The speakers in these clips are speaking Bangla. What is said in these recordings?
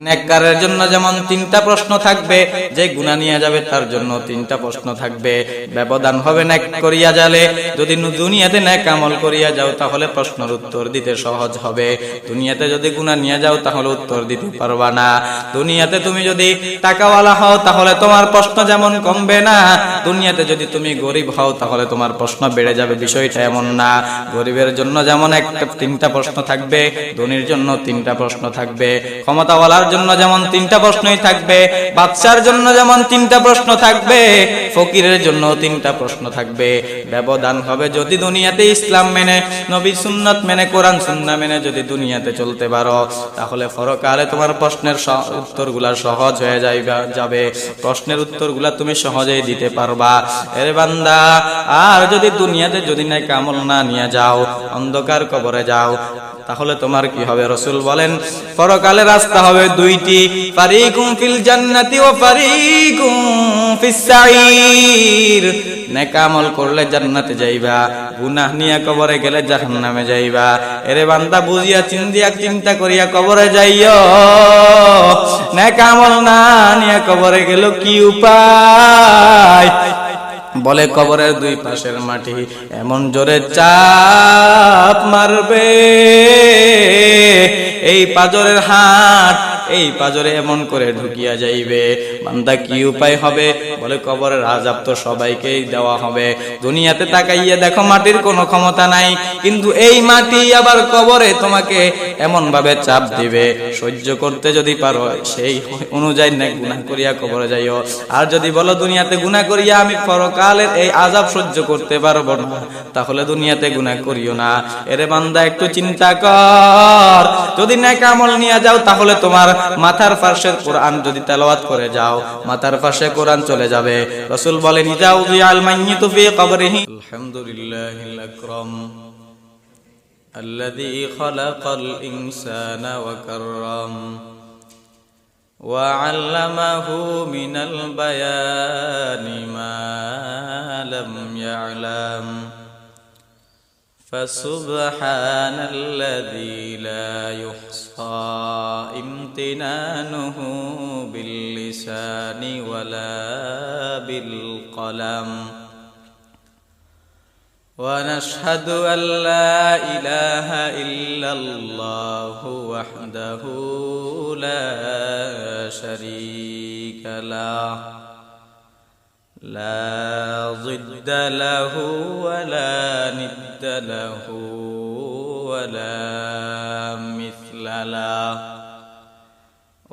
নেককারের জন্য যেমন তিনটা প্রশ্ন থাকবে, যে গুণা নিয়ে যাবে তার জন্য তিনটা প্রশ্ন থাকবে। ব্যবধান হবে নেক করিয়া যালে, যদি দুনিয়াতে নেক আমল করিয়া যাও, তাহলে প্রশ্নের উত্তর দিতে সহজ হবে। দুনিয়াতে যদি গুণা নিয়ে যাও, তাহলে উত্তর দিতে পারবা না। দুনিয়াতে তুমি যদি টাকাওয়ালা হও, তাহলে তোমার প্রশ্ন যেমন কমবে না দুনিয়াতে যদি তুমি গরিব হও, তাহলে তোমার প্রশ্ন বেড়ে যাবে, বিষয়টা এমন না। গরিবের জন্য যেমন একটা, তিনটা প্রশ্ন থাকবে, ধনীর জন্য তিনটা প্রশ্ন থাকবে, ক্ষমতাওয়ালার জন্য যেমন তিনটা প্রশ্নই থাকবে বাচ্চার জন্য যেমন তিনটা প্রশ্ন থাকবে, ফকিরের জন্য তিনটা প্রশ্ন থাকবে। ব্যবধান হবে যদি দুনিয়াতে ইসলাম মেনে, নবী সুন্নত মেনে, কোরআন সুন্না মেনে যদি দুনিয়াতে চলতে পারো, তাহলে ফরকালে তোমার প্রশ্নের উত্তরগুলা সহজ হয়ে যাইবা, যাবে। প্রশ্নের উত্তরগুলা তুমি সহজেই দিতে পারবা এর বান্দা, আর যদি দুনিয়াতে যদি নাই কামল না নিয়ে যাও, অন্ধকার কবরে যাও তাহলে তোমার কি হবে? রসুল বলেন, পরকালে রাস্তা হবে দুইটি, ফারিকুম ফিল জান্নাতি ও ফারিকুম ফিস সাইর। নেক আমল করলে জান্নাতে যাইবা, গুনাহ নিয়ে কবরে গেলে জাহান্নামে যাইবা। এরে বান্দা, বুঝিয়া চিন্তিয়া, চিন্তা করিয়া কবরে যাইও নেক আমল না নিয়ে কবরে গেল কি উপায়? বলে কবরের দুই পাশের মাটি এমন জোরে চাপ মারবে। এই পাজরের হাট এই পাজরে এমন করে ঢুকিয়া যাইবে। বান্দা কি উপায় হবে? বলে কবরের আজাব তো সবাইকেই দেওয়া হবে। দুনিয়াতে তাকাইয়া দেখো মাটির কোনো ক্ষমতা নাই। কিন্তু এই মাটি আবার কবরে তোমাকে এমন ভাবে চাপ দিবে। সহ্য করতে যদি পারো, সেই অনুযায়ী না গুনাহ করিয়া কবরে যাইও। আর যদি বলো দুনিয়াতে গুনাহ করিয়া আমি পরকালের এই আজাব সহ্য করতে পারব না, তাহলে দুনিয়াতে গুনাহ করিও না। এরে বান্দা, একটু চিন্তা কর। যদি নেক আমল নিয়ে যাও, তাহলে তোমার মাথার পাশে কোরআন যদি তেলাওয়াত করে যাও মাথার পাশে কোরআন চলে যাবে রাসূল বলেন যাও জিয়াল মাইয়িতু ফি কবরিহি আলহামদুলিল্লাহিল আকরাম الذي خلق الإنسان وكرم وعلمه من البيان ما لم يعلم فسبحان الذي لا يحصى إمتنانه باللسان ولا بالقلم. ونشهد أن لا إله إلا الله وحده لا شريك له. لا ضد له ولا ند له ولا مثل له.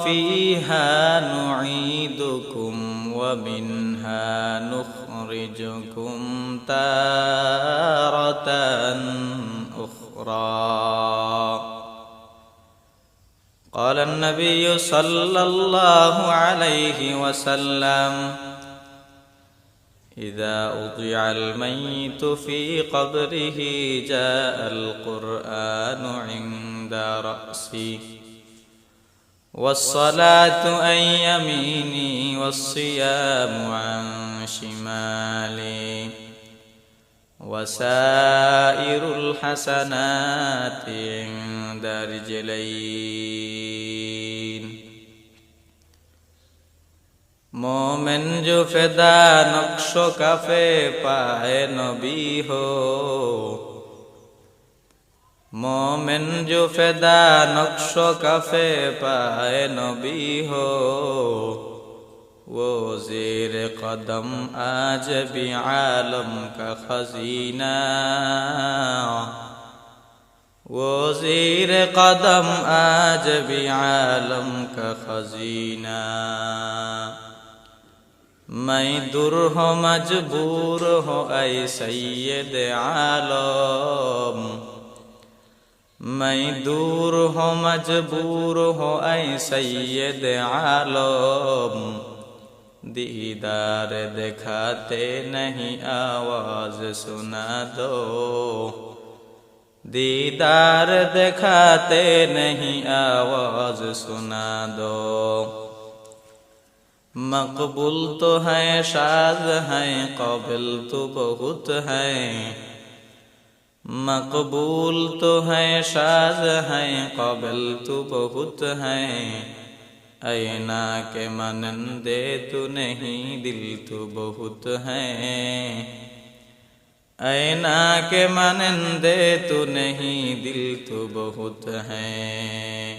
وفيها نعيدكم ومنها نخرجكم تارة أخرى. قال النبي صلى الله عليه وسلم إذا أضيع الميت في قبره جاء القرآن عند رأسي والصلاة عن يميني والصيام عن شمالي. وسائر الحسنات عند رجلين. مومن جو فدا نقش كفي پائے نبي هو মোমেন জো ফেদা নকশ কাফে পায় নবী হো وہ زیر قدم آج بھی عالم کا خزینہ وہ زیر قدم آج بھی عالم کا خزینہ میں در ہو مجبور ہو اے سید عالم میں دور ہو مجبور ہو اے سید عالم دیدار دکھاتے نہیں آواز سنا دو دیدار دکھاتے نہیں آواز سنا دو مقبول تو ہیں شاد ہیں قابل تو بہت ہیں مقبول تو ہے شاز ہیں قبل تو بہت ہیں اینا کے منندے تو نہیں دل تو بہت ہیں اینا کے منندے تو نہیں دل تو بہت ہیں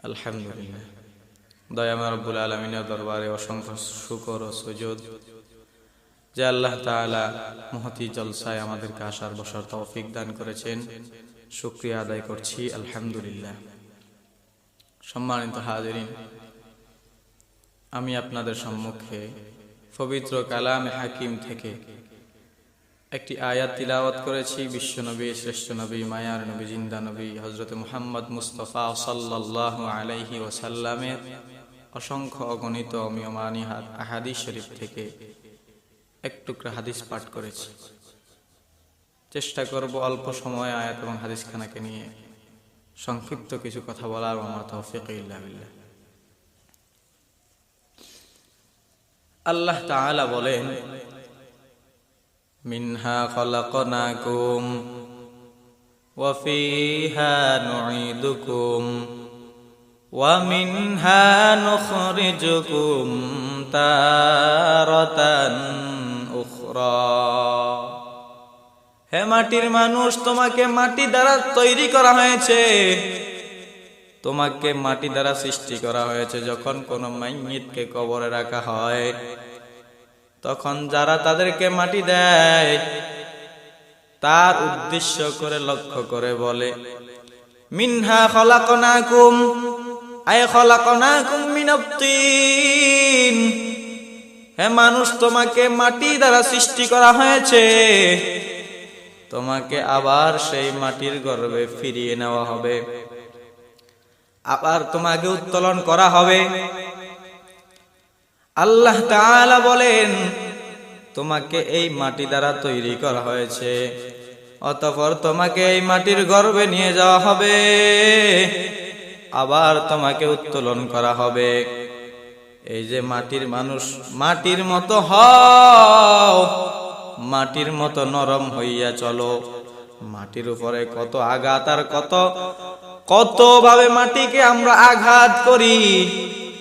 الحمدللہ দয়াময় রব্বুল আলমিনের দরবারে অসংখ্য শুকর ও সুযোগ যে আল্লাহ তাআলা মহতি জলসায় আমাদেরকে আসার বসার তৌফিক দান করেছেন। শুক্রিয়া আদায় করছি, আলহামদুলিল্লাহ। সম্মানিত হাজিরিন, আমি আপনাদের সম্মুখে পবিত্র কালামে হাকিম থেকে একটি আয়াত তিলাওয়াত করেছি। বিশ্বনবী, শ্রেষ্ঠ নবী, মায়ার নবী, জিন্দা নবী হজরত মুহাম্মদ মুস্তফা সাল্লাল্লাহু আলাইহি ওসাল্লামের অসংখ্য অগণিত অমিয়মানি আহাদিস শরীফ থেকে এক টুকরা হাদিস পাঠ করেছি। চেষ্টা করব অল্প সময় আয়াত এবং হাদিসখানাকে নিয়ে সংক্ষিপ্ত কিছু কথা বলার আমার তৌফিক ইল্লাবিল্লা আল্লাহ তাআলা বলেন, মিনহা খলাকনাকুম ওয়া ফিহা নুঈদুকুম ওয়া মিনহা নুখরিজুকুম তারাতান হে মাটির মানুষ, তোমাকে মাটি দ্বারা তৈরি করা হয়েছে। তোমাকে মাটি দ্বারা সৃষ্টি করা হয়েছে যখন কোনো মাইয়িতকে কবরে রাখা হয়। তখন যারা তাদেরকে মাটি দেয়, তার উদ্দেশ্য করে, লক্ষ্য করে বলে, মিনহা খলাকনাকুম আয় খলাকনাকুম মিনাতিন হে মানুষ, তোমাকে মাটি দ্বারা সৃষ্টি করা হয়েছে। তোমাকে আবার সেই মাটির গর্ভে ফিরিয়ে নেওয়া হবে। আবার তোমাকে উত্তোলন করা হবে। আল্লাহ বলেন, তোমাকে এই মাটি দ্বারা তৈরি করা হয়েছে। অতঃপর তোমাকে এই মাটির গর্ভে নিয়ে যাওয়া হবে। আবার তোমাকে উত্তোলন করা হবে। এই যে মাটির মানুষ, মাটির মতো হও, মাটির মতো নরম হইয়া চলো। মাটির উপরে কত আঘাত আর কত কত ভাবে মাটিকে আমরা আঘাত করি,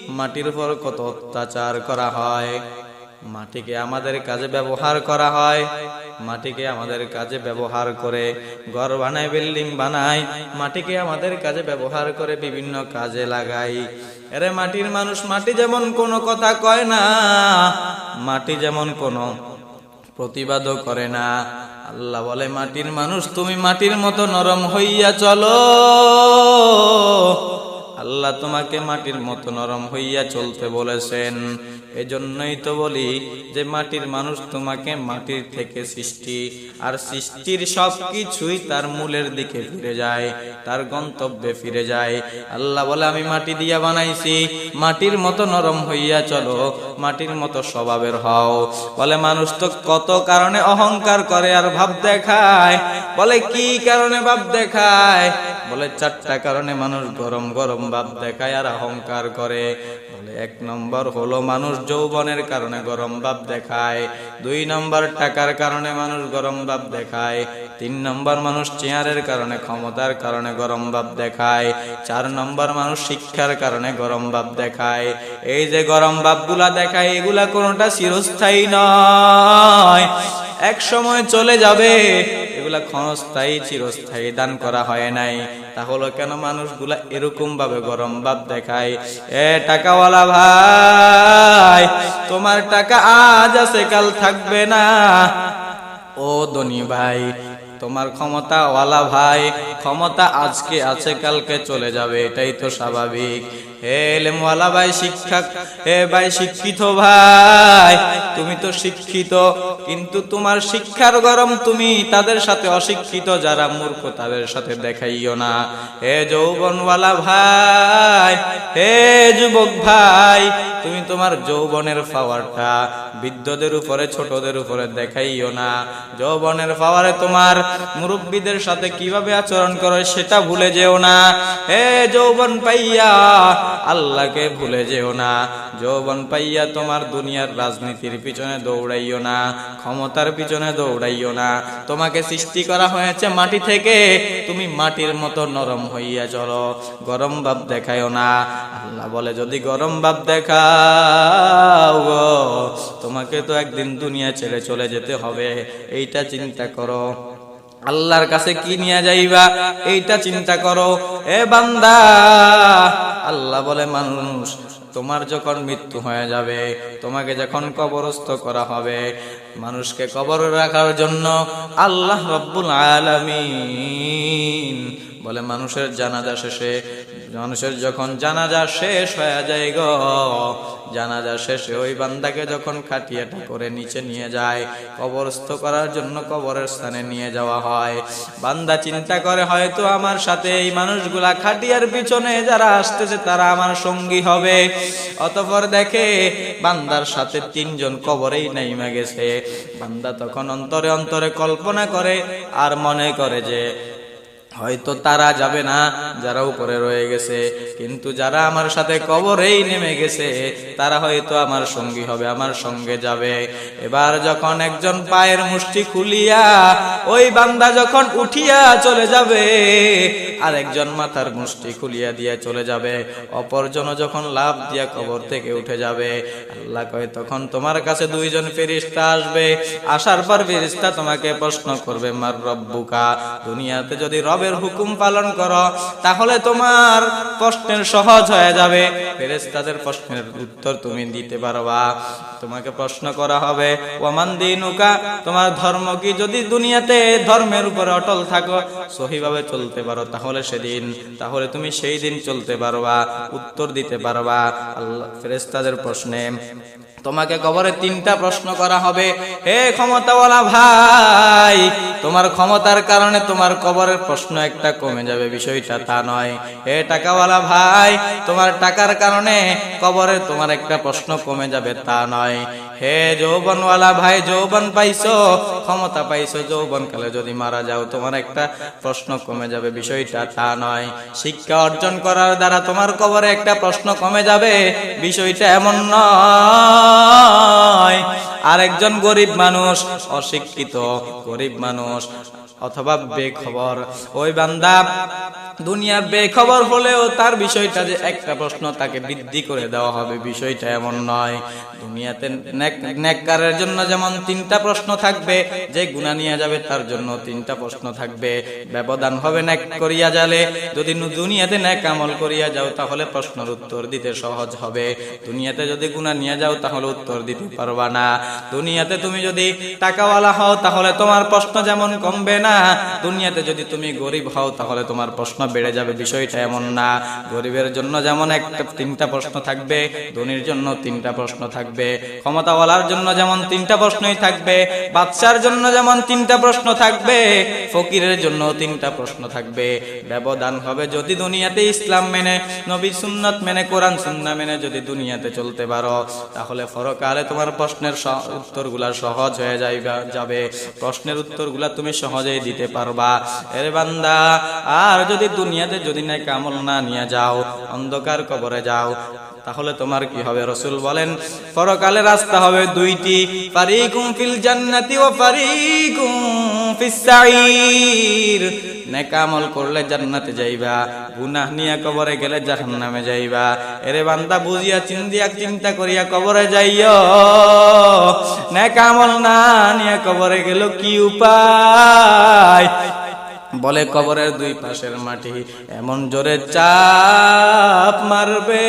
মাটির উপর কত অত্যাচার করা হয়। মাটিকে আমাদের কাজে ব্যবহার করা হয়। মাটিকে আমাদের কাজে ব্যবহার করে ঘর বানায়, বিল্ডিং বানায়। মাটিকে আমাদের কাজে ব্যবহার করে বিভিন্ন কাজে লাগাই। এরে মাটির মানুষ, মাটি যেমন কোনো কথা কয় না, মাটি যেমন কোনো প্রতিবাদও করে না। আল্লাহ বলে, মাটির মানুষ, তুমি মাটির মতো নরম হইয়া চলো। আল্লাহ তোমাকে মাটির মতো নরম হইয়া চলতে বলেছেন। এজন্যই তো বলি যে মাটির মানুষ তোমাকে মাটির থেকে সৃষ্টি, আর সৃষ্টির সব কিছুই তার মূলের দিকে ফিরে যায়, তার গন্তব্যে ফিরে যায়। আল্লাহ বলে, আমি মাটি দিয়া বানাইছি, মাটির মতো নরম হইয়া চলো, মাটির মতো স্বভাবের হও। বলে, মানুষ তো কত কারণে অহংকার করে আর ভাব দেখায়? বলে, কি কারণে ভাব দেখায়? বলে, চারটা কারণে মানুষ গরম গরম ভাব দেখায় আর অহংকার করে। বলে, এক নম্বর হলো মানুষ যৌবনের কারণে গরম ভাব দেখায়। দুই নম্বর টাকার কারণে মানুষ গরম ভাব দেখায়। তিন নম্বর মানুষ চেয়ারের কারণে, ক্ষমতার কারণে গরম ভাব দেখায়। চার নম্বর মানুষ শিক্ষার কারণে গরম ভাব দেখায়। এই যে গরম ভাবগুলা দেখায়, এগুলা কোনোটা চিরস্থায়ী নয়। এক সময় চলে যাবে, এগুলা ক্ষণস্থায়ী, চিরস্থায়ী দান করা হয় নাই। তাহলে কেন মানুষগুলা এরকম ভাবে গরম ভাব দেখায়? এ টাকাওয়ালা ভাই, তোমার টাকা আজ আছে, কাল থাকবে না। ও ধনী ভাই, তোমার ক্ষমতাওয়ালা ভাই, ক্ষমতা আজকে আছে, কালকে চলে যাবে, এটাই তো স্বাভাবিক। এলেমওয়ালা ভাই শিক্ষা হে ভাই শিক্ষিত ভাই, তুমি তো শিক্ষিত, কিন্তু তোমার শিক্ষার গরম তুমি তাদের সাথে অশিক্ষিত যারা মূর্খ তাদের সাথে দেখাইও না। হে যৌবনওয়ালা ভাই, হে যুবক ভাই, তুমি তোমার যৌবনের পাওয়ারটা বৃদ্ধদের উপরে, ছোটদের উপরে দেখাইও না। যৌবনের পাওয়ারে তোমার মুরব্বীদের সাথে কীভাবে আচরণ করো সেটা ভুলে যেও না। হে যৌবন পাইয়া, আল্লাহকে ভুলে যেও না। যৌবন পাইয়া তোমার দুনিয়ার রাজনীতির পিছনে দৌড়াইও না, ক্ষমতার পিছনে দৌড়াইও না। তোমাকে সৃষ্টি করা হয়েছে মাটি থেকে, তুমি মাটির মতো নরম হইয়া চলো, গরম ভাব দেখায়ও না। আল্লাহ বলে, যদি গরম ভাব দেখাও তোমাকে তো একদিন দুনিয়া ছেড়ে চলে যেতে হবে। এইটা চিন্তা করো। আল্লাহর কাছে কি নিয়ে যাইবা? এইটা চিন্তা করো। এ বান্দা, আল্লাহ বলে, মানুষ, তোমার যখন মৃত্যু হয়ে যাবে, তোমাকে যখন কবরস্থ করা হবে, মানুষকে কবর রাখার জন্য আল্লাহ রব্বুল আলামিন বলে, মানুষের জানাজা শেষে মানুষের যখন জানাজা শেষ হয়ে যায় গো, জানাজা শেষে ওই বান্দাকে যখন খাটিয়াটা করে নিচে নিয়ে যায়, কবরস্থ করার জন্য কবরের স্থানে নিয়ে যাওয়া হয়। বান্দা চিন্তা করে, হয়তো আমার সাথে এই মানুষগুলা খাটিয়ার পিছনে যারা আসতেছে, তারা আমার সঙ্গী হবে। অতপর দেখে বান্দার সাথে তিনজন কবরেই নাইমা গেছে। বান্দা তখন অন্তরে অন্তরে কল্পনা করে আর মনে করে যে হয়তো তারা যাবে না, যারা উপরে রয়ে গেছে। কিন্তু যারা আমার সাথে কবরেই নেমে গেছে, তারা হয়তো আমার সঙ্গী হবে, আমার সঙ্গে যাবে। এবার যখন একজন পায়ের মুষ্টি খুলিয়া ওই বান্দা যখন উঠিয়া চলে যাবে আর একজন মাথার মুষ্টি খুলিয়া দিয়ে চলে যাবে। অপরজন যখন লাভ দিয়া কবর থেকে উঠে যাবে, আল্লাহ কয়, তখন তোমার কাছে দুইজন ফেরিস্তা আসবে। আসার পর ফেরিস্তা তোমাকে প্রশ্ন করবে, মার রব্বুকা? দুনিয়াতে যদি রবের হুকুম পালন করো, তাহলে তোমার প্রশ্নের সহজ হয়ে যাবে। ফেরেস্তাদের প্রশ্নের উত্তর তুমি দিতে পারবা। তোমাকে প্রশ্ন করা হবে ওমান দিনুকা? তোমার ধর্ম কি? যদি দুনিয়াতে ধর্মের উপরে অটল থাকো, সহিভাবে চলতে পারো, তাহলে সেদিন, তাহলে তুমি সেই দিন চলতে পারবা, উত্তর দিতে পারবা। আল্লাহ ফেরেস্তাদের প্রশ্নে তোমাকে কবরে তিনটা প্রশ্ন করা হবে। হে ক্ষমতাওয়ালা ভাই, তোমার ক্ষমতার কারণে তোমার কবরের প্রশ্ন একটা কমে যাবে, বিষয়টা তা নয়। হে টাকাওয়ালা ভাই, তোমার টাকার কারণে কবরে তোমার একটা প্রশ্ন কমে যাবে, তা নয়। হে যৌবনওয়ালা ভাই, যৌবন পাইছো? ক্ষমতা পাইছো যৌবন কালে। যদি মারা যাও, তোমার একটা প্রশ্ন কমে যাবে। বিষয়টা তা নয়। শিক্ষা অর্জন করার দ্বারা তোমার কবরে একটা প্রশ্ন কমে যাবে। বিষয়টা এমন নয়। আরেকজন গরিব মানুষ, অশিক্ষিত গরিব মানুষ, অথবা বেখবর। ওই বান্দা দুনিয়ার বেখবর হলেও তার বিষয়টা যে একটা প্রশ্ন তাকে বৃদ্ধি করে দেওয়া হবে, বিষয়টা এমন নয়। দুনিয়াতে নেককারের জন্য যেমন তিনটা প্রশ্ন থাকবে, যে গুণা নিয়ে যাবে তার জন্য তিনটা প্রশ্ন থাকবে। ব্যবধান হবে নেক করিয়া যালে, যদি দুনিয়াতে নেক আমল করিয়া যাও তাহলে প্রশ্নের উত্তর দিতে সহজ হবে। দুনিয়াতে যদি গুণা নিয়ে যাও তাহলে উত্তর দিতে পারবা না। দুনিয়াতে তুমি যদি টাকাওয়ালা হও তাহলে তোমার প্রশ্ন যেমন কমবে না। দুনিয়াতে যদি তুমি গরিব হও তাহলে তোমার প্রশ্ন বেড়ে যাবে, বিষয়টা এমন না। গরিবের জন্য যেমন একটা তিনটা প্রশ্ন থাকবে, ধনীর জন্য তিনটা প্রশ্ন থাকবে, ক্ষমতাওয়ালার জন্য যেমন তিনটা প্রশ্নই থাকবে বাচ্চার জন্য যেমন তিনটা প্রশ্ন থাকবে, ফকিরের জন্য তিনটা প্রশ্ন থাকবে। ব্যবধান হবে যদি দুনিয়াতে ইসলাম মেনে, নবী সুন্নত মেনে, কোরআন সুন্না মেনে যদি দুনিয়াতে চলতে পারো, তাহলে ফরকালে তোমার প্রশ্নের উত্তরগুলা সহজ হয়ে যাবে। প্রশ্নের উত্তরগুলা তুমি সহজেই দিতে পারবা। এর বান্দা, আর যদি দুনিয়াতে যদি না কামল না নিয়ে যাও, অন্ধকার কবরে যাও, তাহলে তোমার কি হবে? রসুল বলেন, পরকালে রাস্তা হবে দুইটি, ফারিকুম ফিল জান্নাতি ও ফারিকুম ফিস সাঈর নেক আমল করলে জান্নাতে যাইবা, গুনাহ নিয়া কবরে গেলে জাহান্নামে যাইবা। এরে বান্দা, বুঝিয়া চিন্তিয়া, চিন্তা করিয়া কবরে যাইও নেক আমল না নিয়া কবরে গেল কি উপায়? বলে কবরের দুই পাশের মাটি এমন জোরে চাপ মারবে।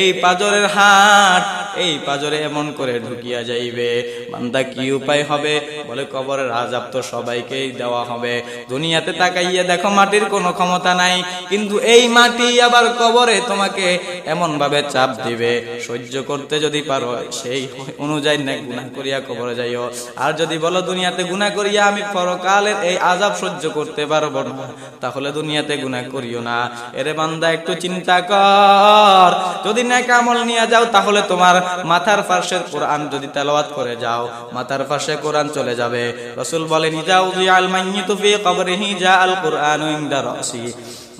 এই পাজরের হাট, এই পাজরে এমন করে ঢুকিয়া যাইবে। বান্দা কি উপায় হবে? বলে কবরের আজাব তো সবাইকেই দেওয়া হবে। দুনিয়াতে তাকাইয়া দেখো মাটির কোনো ক্ষমতা নাই। কিন্তু এই মাটি আবার কবরে তোমাকে এমন ভাবে চাপ দিবে। সহ্য করতে যদি পারো, সেই অনুযায়ী না গুনাহ করিয়া কবরে যাইও। আর যদি বলো দুনিয়াতে গুনাহ করিয়া আমি পরকালের এই আজাব সহ্য করতে পারব না, তাহলে দুনিয়াতে গুনাহ করিও না। এরে বান্দা, একটু চিন্তা কর। যদি নেক আমল নিয়ে যাও, তাহলে তোমার মাথার পাশে কোরআন যদি তেলাওয়াত করে যাও, মাথার পাশে কোরআন চলে যাবে। রসুল বলেন যাও আল মাইয়িতু ফি কবরিহি যা আল কোরআন ইনদা রাসি।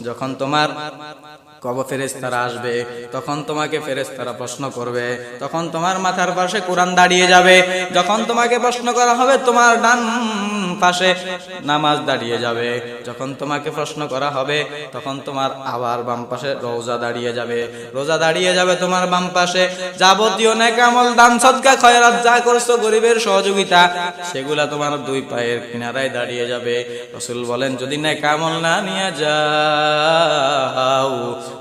যখন তোমার কব ফেরেস্তারা আসবে? তখন তোমাকে ফেরেস্তারা প্রশ্ন করবে। তখন তোমার মাথার পাশে কোরআন দাঁড়িয়ে যাবে। যখন তোমাকে প্রশ্ন করা হবে, তোমার ডান পাশে নামাজ দাঁড়িয়ে যাবে। যখন তোমাকে প্রশ্ন করা হবে, তখন তোমার আবার বাম পাশে রোজা দাঁড়িয়ে যাবে। রোজা দাঁড়িয়ে যাবে তোমার বাম পাশে। যাবতীয় নেকামল, দান, সদকা, খয়রাত, যা করছ, গরিবের সহযোগিতা, সেগুলা তোমার দুই পায়ের কিনারায় দাঁড়িয়ে যাবে। রসুল বলেন, যদি নেকামল না নিয়ে যাও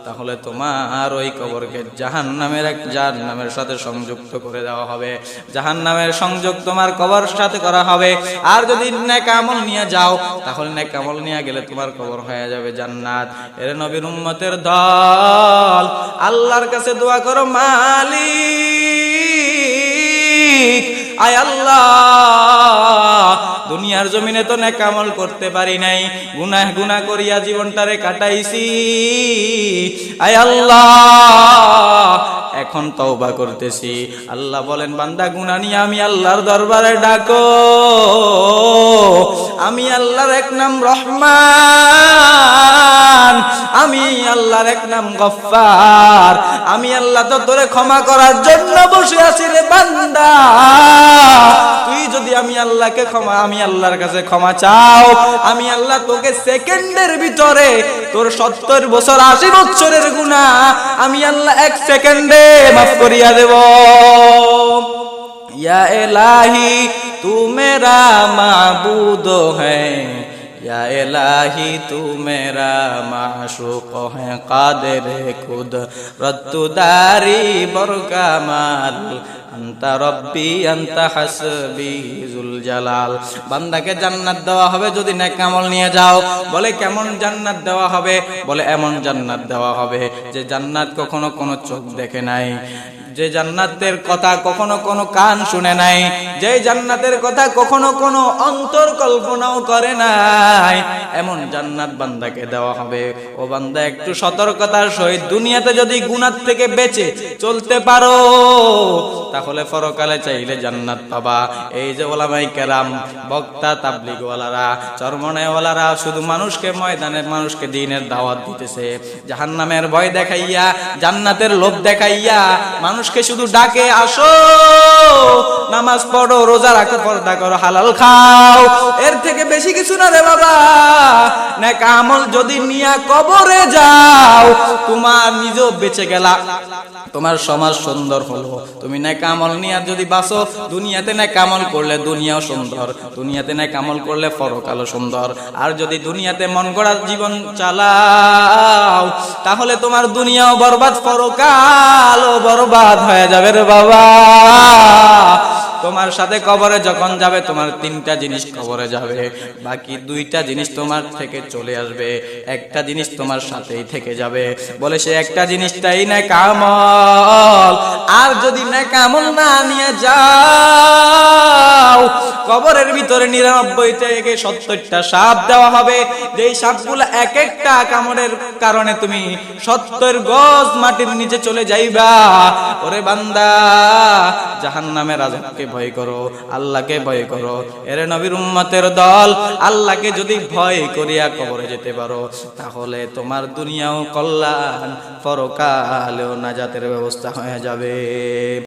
তাহলে তোমার ওই কবরকে জাহান নামের এক জাহান নামের সাথে সংযুক্ত করে দেওয়া হবে। জাহান নামের সংযোগ তোমার কবর সাথে করা হবে। আর যদি নেকামল নিয়ে যাও, তাহলে নেকামল নিয়ে গেলে তোমার কবর হয়ে যাবে জান্নাত। এর নবীর উম্মতের দল, আল্লাহর কাছে দোয়া করো, মালিক, আয় আল্লাহ। দুনিয়ার জমিনে তো নেকামল করতে পারি নাই। গুনাহ গুনা করিয়া জীবনটারে কাটাইছি। আয় আল্লাহ, এখন তওবা করতেছি। আল্লাহ বলেন, বান্দা গুনা নিয়ে আমি আল্লাহর দরবারে ডাকো। আমি আল্লাহর এক নাম রহমান। আমি আল্লাহর এক নাম গফফার। আমি আল্লাহ তো তোরে ক্ষমা করার জন্য বসে আছি রে বান্দা। তুই আল্লাহকে ক্ষমা, আমি আল্লাহর কাছে ক্ষমা চাও। আমি আল্লাহ তোকে সেকেন্ডের ভিতরে তোর সত্তর বছর, আশি বছরের গুণা আমি আল্লাহ এক সেকেন্ডে মাফ করিয়া দেব। ইয়া এলাহি, তুমেরা মাবুদ হ্যাঁ یا الہی تو میرا معشوق ہے قادر خود رد داری بر আন্তা রব্বি আন্তা হাসবি জুল জালাল বান্দাকে জান্নাত দেওয়া হবে যদি নেক আমল নিয়ে যাও। বলে, কেমন জান্নাত দেওয়া হবে? বলে, এমন জান্নাত দেওয়া হবে যে জান্নাত কখনো কোনো চোখ দেখে নাই। যে জান্নাতের কথা কখনো কোনো কান শুনে নাই, যে জান্নাতের কথা কখনো কোনো অন্তর কল্পনাও করে নাই, এমন জান্নাত বান্দাকে দেওয়া হবে। ও বান্দা, একটু সতর্কতার সহিত দুনিয়াতে যদি গুনার থেকে বেঁচে চলতে পারো, তাহলে পরকালে চাইলে জান্নাত পাবা। এই যে ওলামাই কেরাম, বক্তা, তাবলিগওয়ালারা চরমনেওয়ালারা শুধু মানুষকে ময়দানের মানুষকে দিনের দাওয়াত দিতেছে। জাহান্নামের ভয় দেখাইয়া, জান্নাতের লোভ দেখাইয়া মানুষকে শুধু ডাকে আসো! নামাজ পড়ো, রোজা রাখো, পর্দা করো, হালাল খাও। এর থেকে বেশি কিছু না রে বাবা। নেক আমল যদি নিয়া কবরে যাও, তোমার নিজেও বেঁচে গেলা। তোমার সমাজ সুন্দর হলো। তুমি নেক আমল নিয়া যদি বাসো দুনিয়াতে নেক আমল করলে দুনিয়াও সুন্দর, দুনিয়াতে নেক আমল করলে পরকালও সুন্দর। আর যদি দুনিয়াতে মন গড়া জীবন চালাও, তাহলে তোমার দুনিয়াও বরবাদ, পরকালও বরবাদ হয়ে যাবে রে বাবা। তোমার সাথে কবরে যখন যাবে, তোমার তিনটা জিনিস কবরে যাবে। বাকি দুইটা জিনিস তোমার থেকে চলে আসবে। একটা জিনিস তোমার সাথেই থেকে যাবে। বলে সে একটা জিনিসটাই না কামল আর যদি না কামল না নিয়ে যাও, কবরের ভিতরে নিরানব্বই থেকে সত্তরটা সাপ দেওয়া হবে। যেই সাপগুলো এক একটা কামড়ের কারণে তুমি সত্তর গজ মাটির নিচে চলে যাইবা। ওরে বান্দা জাহান নামের আজাবকে ভয় করো, আল্লাহকে ভয় করো। এরে নবীর উম্মতের দল, আল্লাহকে যদি ভয় করিয়া কবরে যেতে পারো, তাহলে তোমার দুনিয়াও কল্যাণ, পরকালেও নাজাতের ব্যবস্থা হয়ে যাবে।